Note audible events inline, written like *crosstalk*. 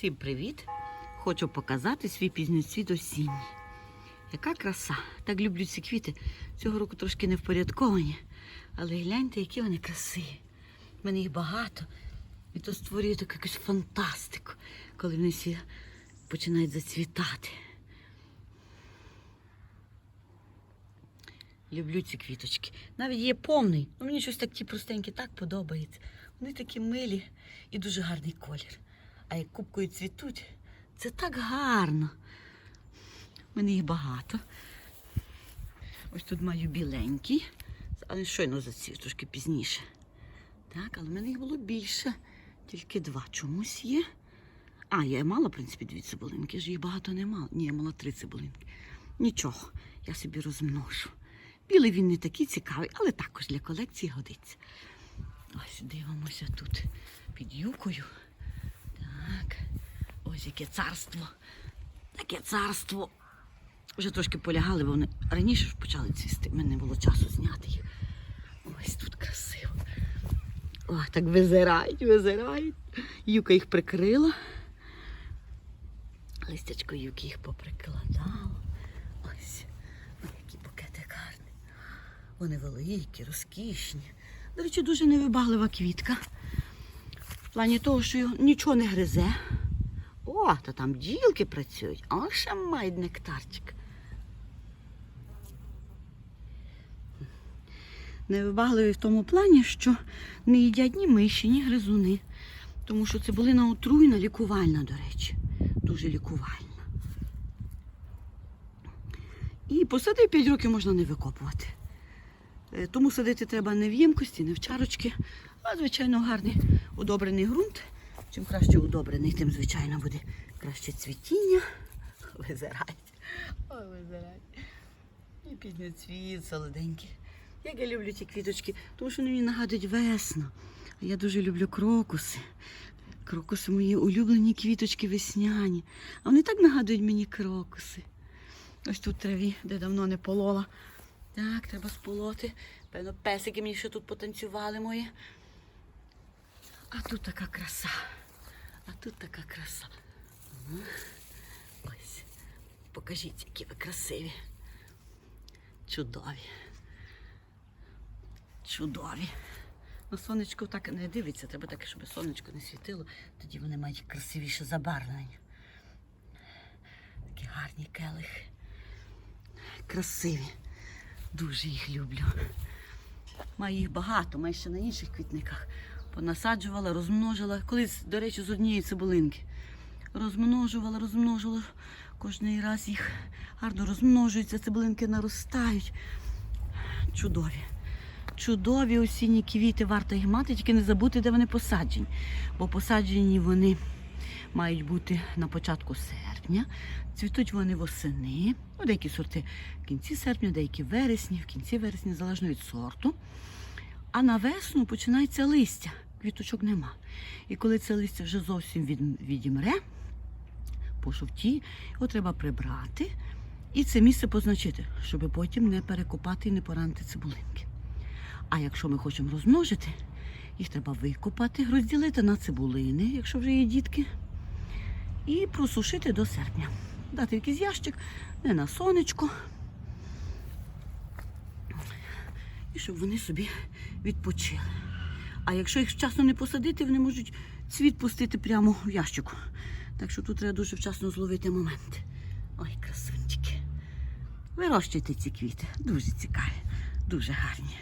Всім привіт! Хочу показати свій пізньоцвіт осінній. Яка краса! Так люблю ці квіти. Цього року трошки не впорядковані. Але гляньте, які вони красиві. У мене їх багато. І то створює таку якусь фантастику, коли вони всі починають зацвітати. Люблю ці квіточки. Навіть є повний. Ну, мені щось такі простенькі так подобається. Вони такі милі і дуже гарний колір. А як кубкою цвітуть, це так гарно. У мене їх багато. Ось тут маю біленький, але щойно зацвів трошки пізніше. Так, але в мене їх було більше. Тільки два чомусь є. А, я мала, в принципі, дві цибулинки, ж їх багато не мала. Ні, я мала три цибулинки. Нічого, я собі розмножу. Білий він не такий цікавий, але також для колекції годиться. Ось дивимося тут під юкою. Так, ось яке царство. Таке царство. Вже трошки полягали, бо вони раніше ж почали цвісти. У мене не було часу зняти їх. Ось тут красиво. О, так визирають, визирають. Юка їх прикрила. Листячко юки їх поприкладало. Ось. Які букети гарні. Вони великі, розкішні. До речі, дуже невибаглива квітка. В плані того, що нічого не гризе. О, то там бджілки працюють. О, ще мають нектарчик. Невибагливий в тому плані, що не їдять ні миші, ні гризуни. Тому що цибулина отруйна, лікувальна, до речі. Дуже лікувальна. І посадив 5 років можна не викопувати. Е, Тому садити треба не в ємкості, не в чарочки, а звичайно гарний удобрений ґрунт. Чим краще удобрений, тим, звичайно, буде краще цвітіння. *laughs* Визирають. Ой, визирають. І пізньоцвіт солоденький. Як я люблю ці квіточки, тому що вони мені нагадують весну. Я дуже люблю крокуси. Крокуси мої улюблені квіточки весняні. А вони так нагадують мені крокуси. Ось тут траві, де давно не полола. Так, треба сполоти. Певно, песики мені ще тут потанцювали мої. А тут така краса. А тут така краса. Ага. Ось. Покажіть, які ви красиві. Чудові. Чудові. Ну, сонечко так не дивиться, треба так, щоб сонечко не світило, тоді вони мають красивіше забарвлення. Такі гарні келихи. Красиві. Дуже їх люблю. Маю їх багато, маю ще на інших квітниках. Понасаджувала, розмножила. Колись, до речі, з однієї цибулинки. Розмножувала, розмножувала. Кожний раз їх гарно розмножуються, цибулинки наростають. Чудові. Чудові осінні квіти, варто їх мати, тільки не забути, де вони посаджені. Бо посаджені вони мають бути на початку серпня. Цвітуть вони восени. Ну, деякі сорти в кінці серпня, деякі вересні, в кінці вересня, залежно від сорту. А на весну починається листя. Квіточок нема. І коли це листя вже зовсім від, відімре, пожовті, його треба прибрати і це місце позначити, щоб потім не перекопати і не поранити цибулинки. А якщо ми хочемо розмножити, їх треба викопати, розділити на цибулини, якщо вже є дітки, і просушити до серпня. Дати якийсь ящик, не на сонечко. І щоб вони собі відпочили. А якщо їх вчасно не посадити, вони можуть цвіт пустити прямо в ящику. Так що тут треба дуже вчасно зловити момент. Ой, красунчики. Вирощуйте ці квіти. Дуже цікаві, дуже гарні.